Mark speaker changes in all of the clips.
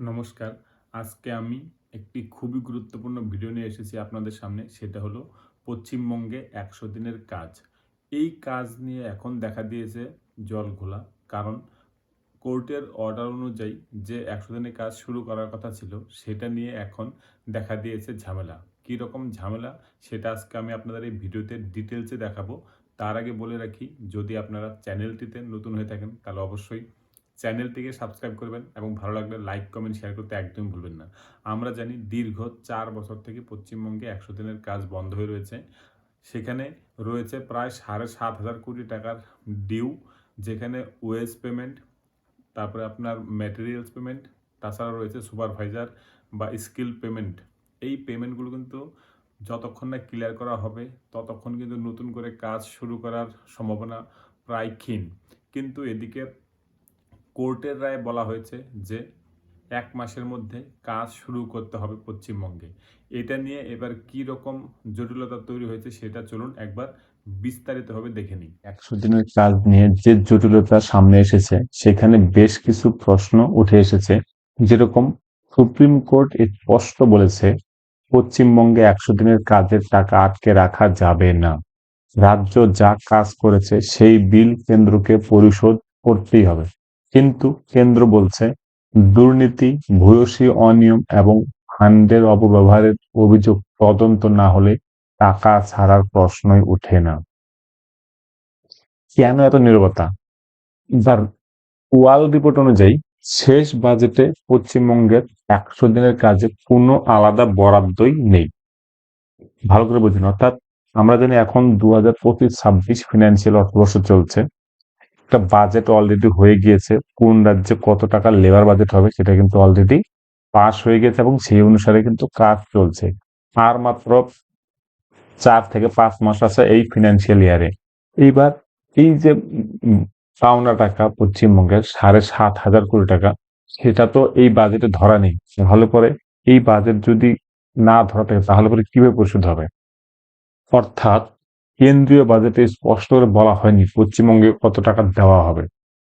Speaker 1: নমস্কার। আজকে আমি একটি খুবই গুরুত্বপূর্ণ ভিডিও নিয়ে এসেছি আপনাদের সামনে, সেটা হলো পশ্চিমবঙ্গে একশো দিনের কাজ। এই কাজ নিয়ে এখন দেখা দিয়েছে জল ঘোলা, কারণ কোর্টের অর্ডার অনুযায়ী যে একশো দিনের কাজ শুরু করার কথা ছিল, সেটা নিয়ে এখন দেখা দিয়েছে ঝামেলা। কী রকম ঝামেলা, সেটা আজকে আমি আপনাদের এই ভিডিওতে ডিটেলসে দেখাবো। তার আগে বলে রাখি, যদি আপনারা চ্যানেলটিতে নতুন হয়ে থাকেন, তাহলে অবশ্যই চ্যানেলটিকে সাবস্ক্রাইব করবেন এবং ভালো লাগলে লাইক, কমেন্ট শেয়ার করতে একদম ভুলবেন না। আমরা জানি দীর্ঘ চার বছর থেকে পশ্চিমবঙ্গে একশো দিনের কাজ বন্ধ হয়ে রয়েছে। সেখানে রয়েছে প্রায় সাড়ে সাত হাজার কোটি টাকার ডিউ যেখানে ওয়েজ পেমেন্ট, তারপরে আপনার ম্যাটেরিয়ালস পেমেন্ট তাছাড়া রয়েছে সুপারভাইজার বা স্কিল পেমেন্ট এই পেমেন্টগুলো কিন্তু যতক্ষণ না ক্লিয়ার করা হবে, ততক্ষণ কিন্তু নতুন করে কাজ শুরু করার সম্ভাবনা প্রায় ক্ষীণ। কিন্তু এদিকে কোর্টের রায়ে বলা হয়েছে যে এক মাসের মধ্যে কাজ শুরু করতে হবে পশ্চিমবঙ্গে। এটা নিয়ে এবার কি রকম জটিলতা তৈরি হয়েছে সেটা চলুন একবার বিস্তারিতভাবে দেখে নিই।
Speaker 2: একশো দিনের কাজ নিয়ে যে জটিলতা সামনে এসেছে, সেখানে বেশ কিছু প্রশ্ন উঠে এসেছে। যেরকম সুপ্রিম কোর্ট স্পষ্ট বলেছে, পশ্চিমবঙ্গে একশো দিনের কাজের টাকা আটকে রাখা যাবে না। রাজ্য যা কাজ করেছে, সেই বিল কেন্দ্রকে পরিশোধ করতেই হবে। কিন্তু কেন্দ্র বলছে, দুর্নীতি, ভূয়সী অনিয়ম এবং ফান্ডের অপব্যবহারের অভিযোগ তদন্ত না হলে টাকা ছাড়ার প্রশ্নই উঠে না। কেন এত নীরবতা? এবার ওয়াল রিপোর্ট অনুযায়ী শেষ বাজেটে পশ্চিমবঙ্গের একশো দিনের কাজে কোনো আলাদা বরাদ্দই নেই। ভালো করে বুঝুন অর্থাৎ আমরা জানি এখন দু হাজার পঁচিশ ছাব্বিশ ফিনান্সিয়াল অর্থবর্ষ চলছে। একটা বাজেট অলরেডি হয়ে গিয়েছে, কোন রাজ্যে কত টাকা লেবার বাজেট হবে সেটা কিন্তু অলরেডি পাস হয়ে গেছে এবং সেই অনুসারে কিন্তু কাজ চলছে। আর মাত্র চার থেকে পাঁচ মাস আছে এই ফিনান্সিয়াল ইয়ারে এইবার এই যে পাওনা টাকা পশ্চিমবঙ্গের সাড়ে সাত হাজার কোটি টাকা, সেটা তো এই বাজেটে ধরা নেই। তাহলে পরে এই বাজেট যদি না ধরা থাকে, তাহলে পরে কীভাবে পরিশোধ হবে? অর্থাৎ কেন্দ্রীয় বাজেটে স্পষ্ট করে বলা হয়নি পশ্চিমবঙ্গে কত টাকা দেওয়া হবে।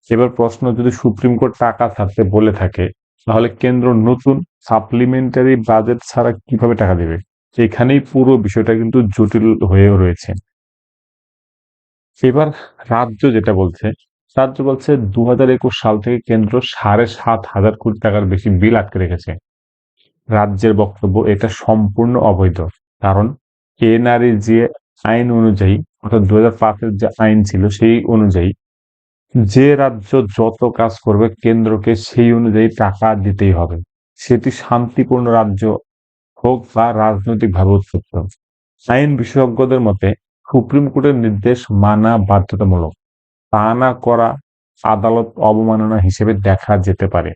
Speaker 2: এবার প্রশ্ন, যদি সুপ্রিম কোর্ট টাকা ছাড়তে বলে থাকে, তাহলে কেন্দ্র নতুন সাপ্লিমেন্টারি বাজেট ছাড়া কীভাবে টাকা দেবে? এখানেই পুরো বিষয়টা কিন্তু জটিল হয়ে রয়েছে। এবার রাজ্য যেটা বলছে, রাজ্য বলছে দু হাজার একুশ সাল থেকে কেন্দ্র সাড়ে সাত হাজার কোটি টাকার বেশি বিল আটকে রেখেছে। রাজ্যের বক্তব্য এটা সম্পূর্ণ অবৈধ। কারণ এনআরই যে আইন অনুযায়ী, অর্থাৎ দু হাজার যে আইন ছিল সেই অনুযায়ী যে রাজ্য যত কাজ করবে কেন্দ্রকে সেই অনুযায়ী টাকা দিতেই হবে। সেটি শান্তিপূর্ণ রাজ্য হোক বা রাজনৈতিকভাবে উত্তপ্ত আইন বিশেষজ্ঞদের মতে, সুপ্রিম কোর্টের নির্দেশ মানা বাধ্যতামূলক। তা না করা আদালত অবমাননা হিসেবে দেখা যেতে পারে।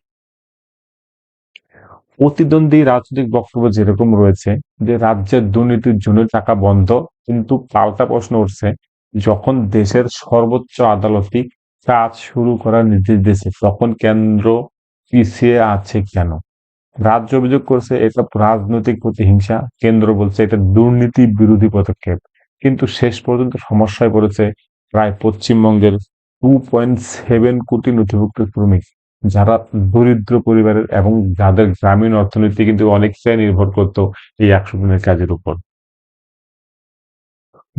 Speaker 2: প্রতিদ্বন্দ্বী রাজনৈতিক বক্তব্য যেরকম রয়েছে, যে রাজ্যের দুর্নীতির জন্য টাকা বন্ধ, কিন্তু পাল্টা প্রশ্ন উঠছে, যখন দেশের সর্বোচ্চ আদালতই কাজ শুরু করার নির্দেশ দিয়েছে, তখন কেন্দ্র পিছিয়ে আছে কেন? রাজ্য অভিযোগ করছে, এটা রাজনৈতিক প্রতিহিংসা, কেন্দ্র বলছে এটা দুর্নীতি বিরোধী পদক্ষেপ, কিন্তু শেষ পর্যন্ত সমস্যায় পড়েছে প্রায় পশ্চিমবঙ্গের টু পয়েন্ট সেভেন কোটি নথিভুক্ত শ্রমিক। যারা দরিদ্র পরিবারের এবং যাদের গ্রামীণ অর্থনীতি কিন্তু অনেকটাই নির্ভর করতো এই একশো দিনের কাজের উপর।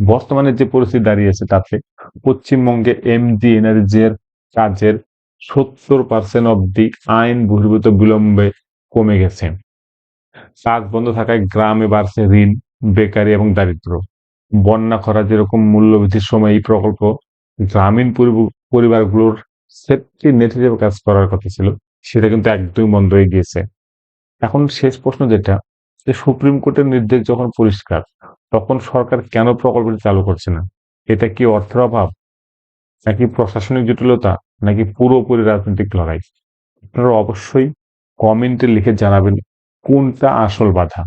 Speaker 2: বর্তমানে যে পরিস্থিতি দাঁড়িয়েছে তাতে পশ্চিমবঙ্গে এমজি এনার্জির কাজের সত্তর পার্সেন্ট অব্দি আইন বহির্ভূত বিলম্বে কমে গেছে। কাজ বন্ধ থাকায় গ্রামে বাড়ছে ঋণ, বেকারি এবং দারিদ্র। বন্যা খরা যেরকম মূল্যবৃদ্ধির সময় এই প্রকল্প গ্রামীণ পরিব- পরিবারগুলোর সেফটি নেট হিসেবে কাজ করার কথা ছিল। সেটা কিন্তু একদমই বন্ধ হয়ে গিয়েছে। এখন শেষ প্রশ্ন যেটা, যে সুপ্রিম কোর্টের নির্দেশ যখন পরিষ্কার, তখন সরকার কেন প্রকল্পটি চালু করছে না? এটা কি অর্থের অভাব? নাকি প্রশাসনিক জটিলতা? নাকি পুরোপুরি রাজনৈতিক লড়াই? আপনারা অবশ্যই কমেন্টে লিখে জানাবেন কোনটা আসল বাধা।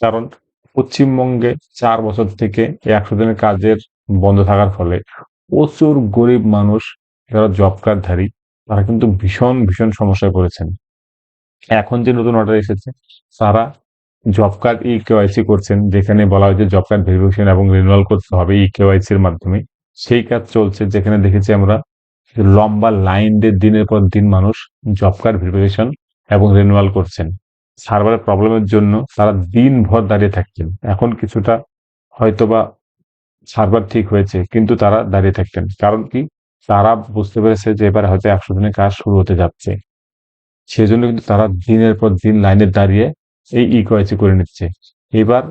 Speaker 2: কারণ পশ্চিমবঙ্গে চার বছর থেকে একশো দিনের কাজের বন্ধ থাকার ফলে প্রচুর গরিব মানুষ যারা জব কার্ডধারী তারা কিন্তু ভীষণ ভীষণ সমস্যায় পড়েছেন। এখন যে নতুন অর্ডার এসেছে তারা জব কার্ড ই কেওয়াইসি করছেন, যেখানে বলা হয়েছে জব কার্ড ভেরিফিকেশন এবং রিনুয়াল করতে হবে ই কেওয়াইসি এর মাধ্যমে। সেই কাজ চলছে, যেখানে দেখেছি আমরা লম্বা লাইন দিয়ে দিনের পর দিন মানুষ জব কার্ড ভেরিফিকেশন এবং রিনুয়াল করছেন। সার্ভারের প্রবলেমের জন্য তারা দিনভর দাঁড়িয়ে থাকতেন এখন কিছুটা হয়তোবা সার্ভার ঠিক হয়েছে, কিন্তু তারা দাঁড়িয়ে থাকতেন কারণ কি? তারা বুঝতে পেরেছে যে এবার হয়তো একশো দিনের কাজ শুরু হতে যাচ্ছে। সেজন্য কিন্তু তারা দিনের পর দিন লাইনে দাঁড়িয়ে এই ই কয়েছি করে নিচ্ছে। এবার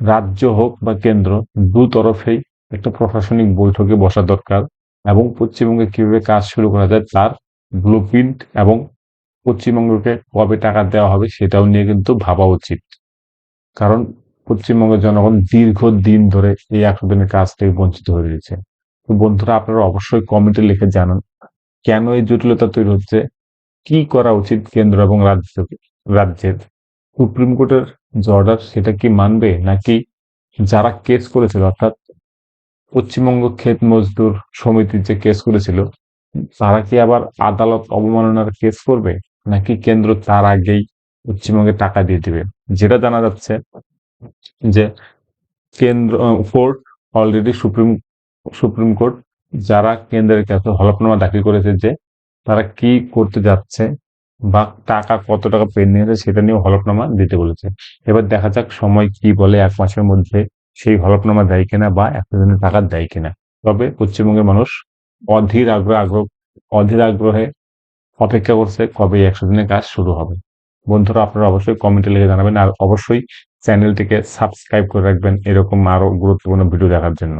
Speaker 2: রাজ্য হোক বা কেন্দ্র, দু তরফেই একটা প্রশাসনিক বৈঠকে বসা দরকার এবং পশ্চিমবঙ্গে কীভাবে কাজ শুরু করা যায় তার ব্লু এবং পশ্চিমবঙ্গকে কবে টাকা দেওয়া হবে সেটাও নিয়ে কিন্তু ভাবা উচিত। কারণ পশ্চিমবঙ্গের জনগণ দীর্ঘ দিন ধরে এই একশো দিনের কাজ থেকে বঞ্চিত হয়ে রয়েছে। তো বন্ধুরা, আপনারা অবশ্যই কমেন্টে লিখে জানান কেন এই জটিলতা তৈরি হচ্ছে, কি করা উচিত কেন্দ্র এবং রাজ্য রাজ্যের? সুপ্রিম কোর্টের যে অর্ডার সেটা কি মানবে? নাকি যারা কেস করেছিল, অর্থাৎ পশ্চিমবঙ্গ ক্ষেত মজদুর সমিতির যে কেস করেছিল, তারা কি আবার আদালত অবমাননার কেস করবে? নাকি কেন্দ্র তার আগেই পশ্চিমবঙ্গে টাকা দিয়ে দিবে? যেটা জানা যাচ্ছে যে কেন্দ্র, court already supreme supreme court যারা কেন্দ্রের কাছে হলফনামা দাখিল করেছে যে তারা কি করতে যাচ্ছে বা টাকা কত টাকা পেন্ডিং আছে সেটা নিয়ে হলফনামা দিতে বলেছে। এবার দেখা যাক সময় কি বলে এক মাসের মধ্যে সেই হলফনামা দেয় কিনা বা একশো দিনের টাকা দেয় কিনা। তবে পশ্চিমবঙ্গের মানুষ অধীর আগ্রহ আগ্রহ, অধীর আগ্রহে অপেক্ষা করছে কবে একশো দিনের কাজ শুরু হবে। বন্ধুরা, আপনারা অবশ্যই কমেন্টে লিখে জানাবেন আর অবশ্যই চ্যানেলটিকে সাবস্ক্রাইব করে রাখবেন এরকম আরও গুরুত্বপূর্ণ ভিডিও দেখার জন্য।